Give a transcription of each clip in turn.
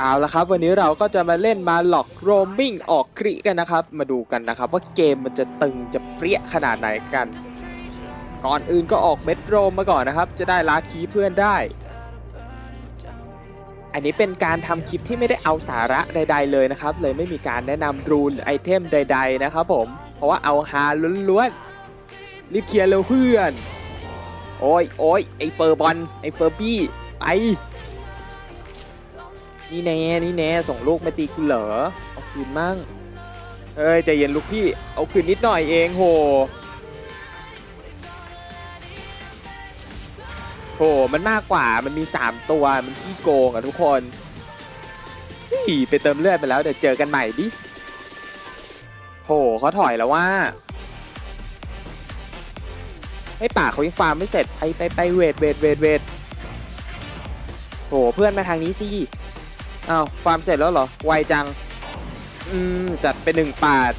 เอาละครับ วันนี้เราก็จะมาเล่นมาหลอกโรมมิ่งออกคริกันนะครับ มาดูกันนะครับ ว่าเกมมันจะตึงจะเปรี้ยขนาดไหนกัน ก่อนอื่นก็ออกเม็ดโรมมาก่อนนะครับ จะได้ลาคีเพื่อนได้ อันนี้เป็นการทำคลิปที่ไม่ได้เอาสาระใด ๆ เลยนะครับ เลยไม่มีการแนะนำรูนไอเทมใด ๆ นะครับผม เพราะว่าเอาฮาล้วนๆรีบเคลียร์เร็วเพื่อน โอ้ยโอ้ยไอเฟอร์บอลไอเฟอร์บี้ไป นี่แน่นี่แน่ส่งลูกมาตีกูเหรอเอาคืนมั่งเอ้ยใจเย็นลูกพี่เอาคืนนิดหน่อยเองโหโหมันมากกว่ามันมี 3 ตัวมันขี้โกงอะทุกคนเฮ้ยไปเติมเลือดไปแล้วเดี๋ยวเจอกันใหม่ดิโหเขาถอยแล้วว่าไอ้ป่าเขายังฟาร์มไม่เสร็จไปไปไปเวทเวทเวทเวทโหเพื่อนมาทางนี้สิ อ้าวฟาร์มเสร็จแล้วเหรอ ไวจัง อืม จัดไปหนึ่งปาด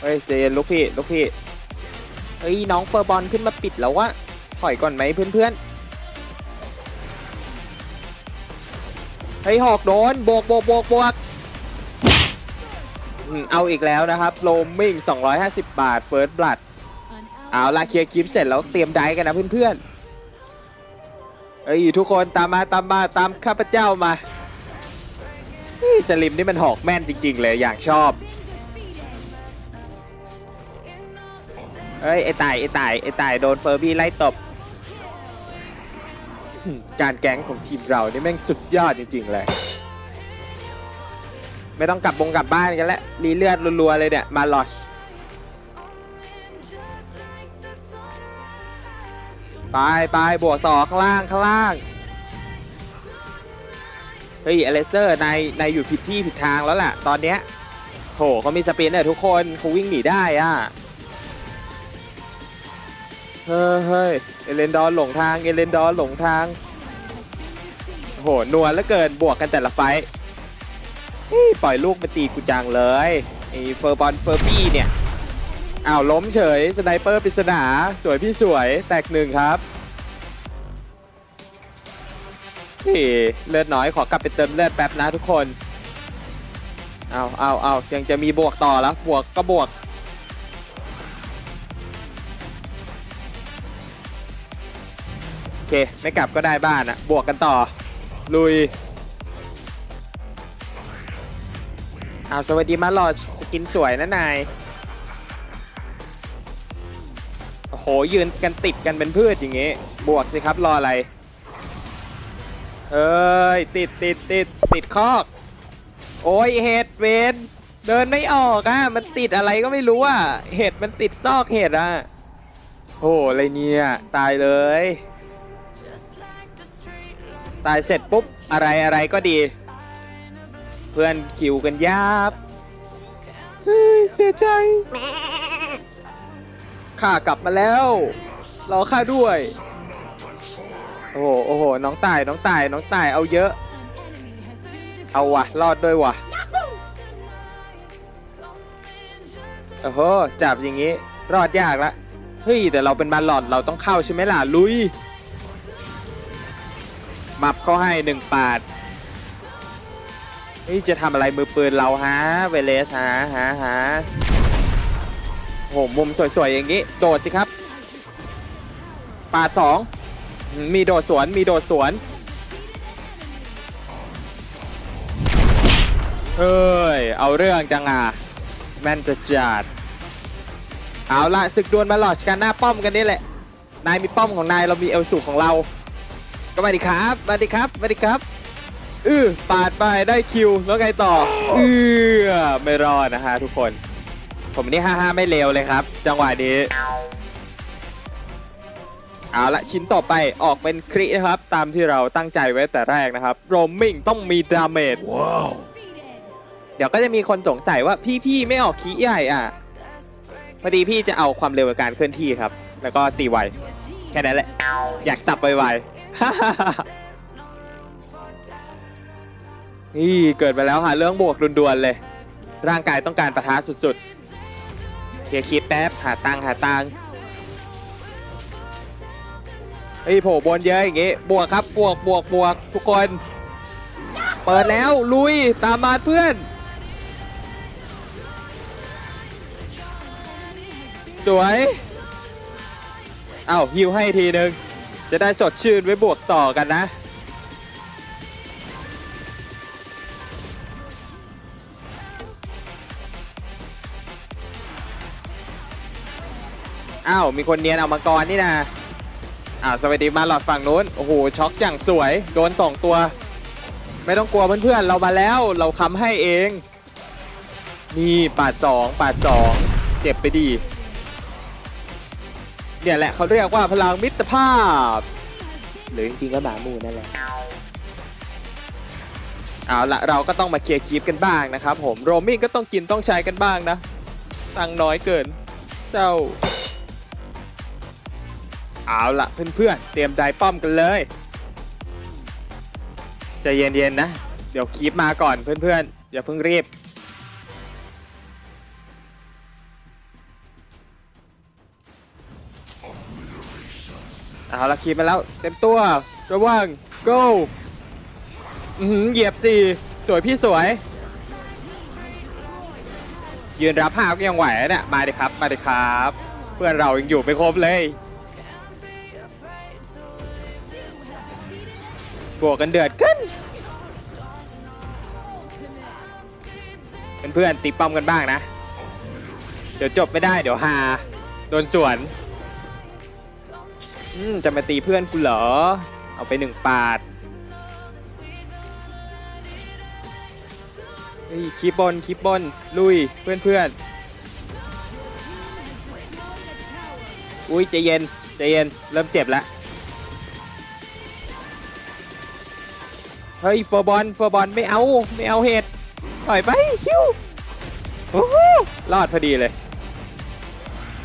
เฮ้ยใจเย็นลูกพี่ลูกพี่ เฮ้ย น้องเฟอร์บอลขึ้นมาปิดแล้ววะถอยก่อนไหมเพื่อนๆ เฮ้ย หอกโดน โบกโบกโบกโบกเอาอีกแล้วนะครับโลมมิ่ง 250 บาทเฟิร์สบลัดเอาละเคลียร์คลิปเสร็จแล้วเตรียมไดฟ์กันนะเพื่อนๆ เอ้ยทุกคนตามมาตามมาตามข้าพเจ้ามาเฮ้สลิมนี่มันหอกแม่นจริง ๆ เลยอย่างชอบเอ้ยไอ้ตายไอ้ตายไอ้ตายโดนเฟอร์บี้ไล่ตบ การแก๊งของทีมเรานี่แม่งสุดยอดจริง ๆ เลย ไม่ต้องกลับบงกลับบ้านกันแล้วรีเลือดรัวๆเลยเนี่ยมาลอช ไปไปบวกต่อข้างล่างข้างล่างเฮ้ยอเลสเตอร์ในายนายอยู่ผิดที่ผิดทางแล้วล่ะ ตอนเนี้ยโถเขามีสปินเนี่ยทุกคนเขาวิ่งหนีได้อะเฮ้ยเฮ้ยเอเลนดอร์หลงทางเอเลนดอร์หลงทางโหนัวแล้วเกินบวกกันแต่ละไฟปล่อยลูกมาตีกูจังเลยไอ้เฟอร์บอลเฟอร์บี้เนี่ย อ้าวล้มเฉยสไนเปอร์ปริศนาสวยพี่สวยแตกหนึ่งครับนี่เลือดน้อยขอกลับไปเติมเลือดแป๊บนะทุกคนเอาเอาเอายังจะมีบวกต่อแล้วบวกก็บวก โอเค ไม่กลับก็ได้บ้านอะบวกกันต่อ ลุยเอาสวัสดีมาหลอดสกินสวยนะนาย โหยืนกันติดกันเป็นพืชอย่างงี้ บวกสิครับรออะไรเอ้ยติดติดติดติดคอกโอ้ยเห็ดเวนเดินไม่ออกอะมันติดอะไรก็ไม่รู้อะเห็ดมันติดซอกเห็ดอะโอ้อะไรเนี่ยตายเลย ตายเสร็จปุ๊บอะไรอะไรก็ดี เพื่อนคิวกันยับเฮ้ยเสียใจ ข้ากลับมาแล้ว รอข้าด้วย โอ้โหโอ้โห น้องตาย น้องตาย น้องตาย เอาเยอะ เอาวะ รอดด้วยวะโอ้โห จับอย่างงี้ รอดยากละ เฮ้ย แต่เราเป็นบาลลอนเราต้องเข้าใช่ไหมล่ะ ลุย มับเขาให้หนึ่งปาดเฮ้ยจะทำอะไรมือปืนเราฮะ เวเลสฮะฮะฮะ โอ้โหมุมสวยๆอย่างนี้ โดดสิครับ ปาดสองมีโดดสวนมีโดดสวนเฮ้ย เอาเรื่องจังอะ แม่นจะจัด เอาละศึกดวลมาหลอดกันหน้าป้อมกันนี่แหละ นายมีป้อมของนายเรามีเอลสูของเรา ก็มาดิครับมาดิครับมาดิครับอือปาดไปได้คิวแล้วไงต่ออือไม่รอดนะฮะทุกคน ผมนี่ห้าห้าไม่เลวเลยครับ จังหวะนี้ เอาละชิ้นต่อไปออกเป็นครินะครับ ตามที่เราตั้งใจไว้แต่แรกนะครับโรมมิ่งต้องมีดาเมจเดี๋ยวก็จะมีคนสงสัยว่าพี่พี่ไม่ออกคีใหญ่อะพอดีพี่จะเอาความเร็วในการเคลื่อนที่ครับ แล้วก็ตีไวแค่นั้นแหละ อยากสับไวๆนี่เกิดไปแล้วหาเรื่องบวกด่วนๆเลย ร่างกายต้องการประทะสุดๆเค ลียร์คลิปแป๊บ หาตังค์หาตังค์เฮ้โผล่บนเยอะอย่างงี้ บวกครับบวกบวกบวกทุกคน เปิดแล้วลุยตามมาเพื่อน สวยเอ้าฮิวให้ทีนึง จะได้สดชื่นไว้บวกต่อกันนะ อ้าวมีคนเนียนเอามังกรนี่นะอ้าวสวัสดีมาหลอดฝั่งนู้นโอ้โหช็อกอย่างสวยโดนสองตัว ไม่ต้องกลัวเพื่อนๆเรามาแล้วเราค้ำให้เอง นี่ปาดสองปาดสองเจ็บไปดีเนี่ยแหละเขาเรียกว่าพลังมิตรภาพ หรือจริงๆก็หมาหมูนั่นแหละเอาละเราก็ต้องมาเคลียร์คีปกันบ้างนะครับผมโรมมิ่งก็ต้องกินต้องใช้กันบ้างนะตังค์น้อยเกินเจ้า เอาละเพื่อนๆ เตรียมใจป้อมกันเลยใจเย็นๆนะ เดี๋ยวคีปมาก่อนเพื่อนๆ อย่าเพิ่งรีบ เอาละคีบมาแล้ว เต็มตัว ระวัง go อือหือเหยียบสี่สวยพี่สวย ยืนรับภาพก็ยังไหวนะเนี่ยมาดิครับ มาดิครับ เพื่อนเรายังอยู่ไม่ครบเลย บวกกันเดือดขึ้น เพื่อนๆตีป้อมกันบ้างนะ เดี๋ยวจบไม่ได้เดี๋ยวฮาโดนสวนอืมจะมาตีเพื่อนกูเหรอ เอาไปหนึ่งปาดเฮ้ยคีบบนคีบบนลุยเพื่อนเพื่อนอุ้ยใจเย็นใจเย็นเริ่มเจ็บแล้ว เฮ้ยฟอร์บอลฟอร์บอลไม่เอาไม่เอาเหตุปล่อยไปชิวโอ้โหรอดพอดีเลย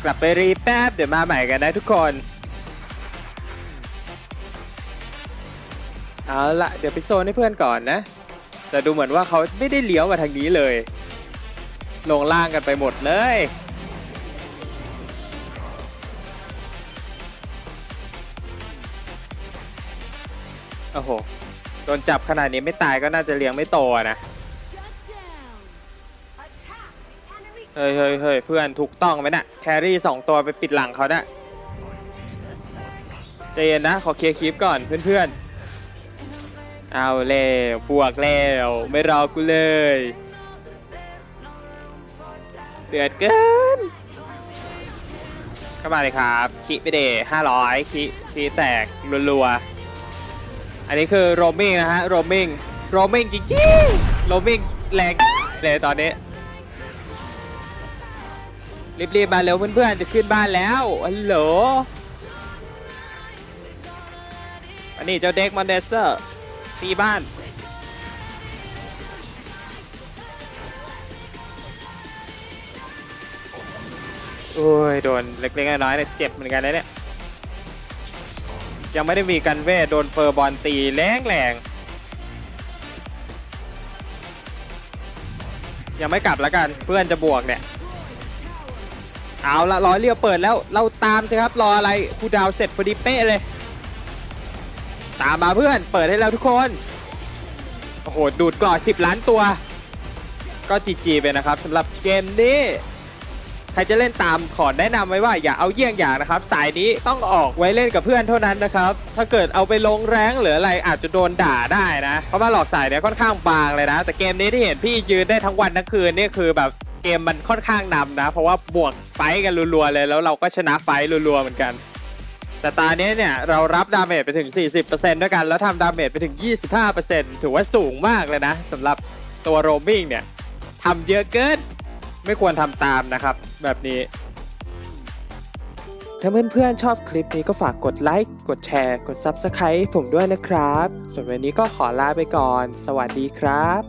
กลับไปรีแป๊บเดี๋ยวมาใหม่กันนะทุกคน เอาละเดี๋ยวไปโซนให้เพื่อนก่อนนะ แต่ดูเหมือนว่าเขาไม่ได้เลี้ยวมาทางนี้เลย ลงล่างกันไปหมดเลยโอ้โห โดนจับขนาดนี้ไม่ตายก็น่าจะเลี้ยงไม่โตะนะ เฮ้ยเฮ้ยเฮ้ยเพื่อนถูกต้องไหมนะ่ะแครี่สองตัวไปปิดหลังเขานะ่ะใจเย็นนะ ขอเคลียร์คลิปก่อนเพื่อนๆ เอาแล้วบวกแล้ว ไม่รอกูเลยเดือดเกินเข้ามาเลยครับ คิไปเดห้าร้อยคิคิแตกรัวๆ อันนี้คือโรมมิ่งนะฮะโรมมิ่งโรมมิ่งจริงๆโรมมิ่งแรงเลยตอนนี้รีบๆมาเร็วเพื่อนๆจะขึ้นบ้านแล้วฮัลโหลอันนี้เจ้าเด็กมอนเดสเซอร์ตีบ้านโอ้ยโดนเล็กๆน้อยๆเนี่ยเจ็บเหมือนกันนะเนี่ย ยังไม่ได้มีกันเวทโดนเฟอร์บอลตีแรงแรงยังไม่กลับแล้วกันเพื่อนจะบวกเนี่ยเอาละร้อยเรียวเปิดแล้วเราตามสิครับรออะไรคูดาวเสร็จพอดีเป๊ะเลย ตามมาเพื่อนเปิดให้แล้วทุกคนโอ้โหดูดกรอด10 ล้านตัว ก็จีจีไปนะครับสำหรับเกมนี้ รจะเล่นตามขอแนะนำไว้ว่าอย่าเอาเยี่ยงอย่างนะครับ สายนี้ต้องออกไว้เล่นกับเพื่อนเท่านั้นนะครับ ถ้าเกิดเอาไปลงแรงหรืออะไรอาจจะโดนด่าได้นะ เพราะว่าหลอกสายเนี่ยค่อนข้างบางเลยนะ แต่เกมนี้ที่เห็นพี่ยืนได้ทั้งวันทั้งคืนนี่คือแบบเกมมันค่อนข้างนำนะ เพราะว่าบวกไฟกันรัวๆเลย แล้วเราก็ชนะไฟรัวๆเหมือนกันแต่ตอนนี้เนี่ยเรารับดาเมจไปถึง 40%ด้วยกัน แล้วทำดาเมจไปถึง 25%ถือว่าสูงมากเลยนะสำหรับตัวโรมิงเนี่ยทำเยอะเกิน ไม่ควรทำตามนะครับ แบบนี้ ถ้าเพื่อนๆชอบคลิปนี้ก็ฝากกดไลค์กดแชร์ กด Subscribe ผมด้วยนะครับ ส่วนวันนี้ก็ขอลาไปก่อน สวัสดีครับ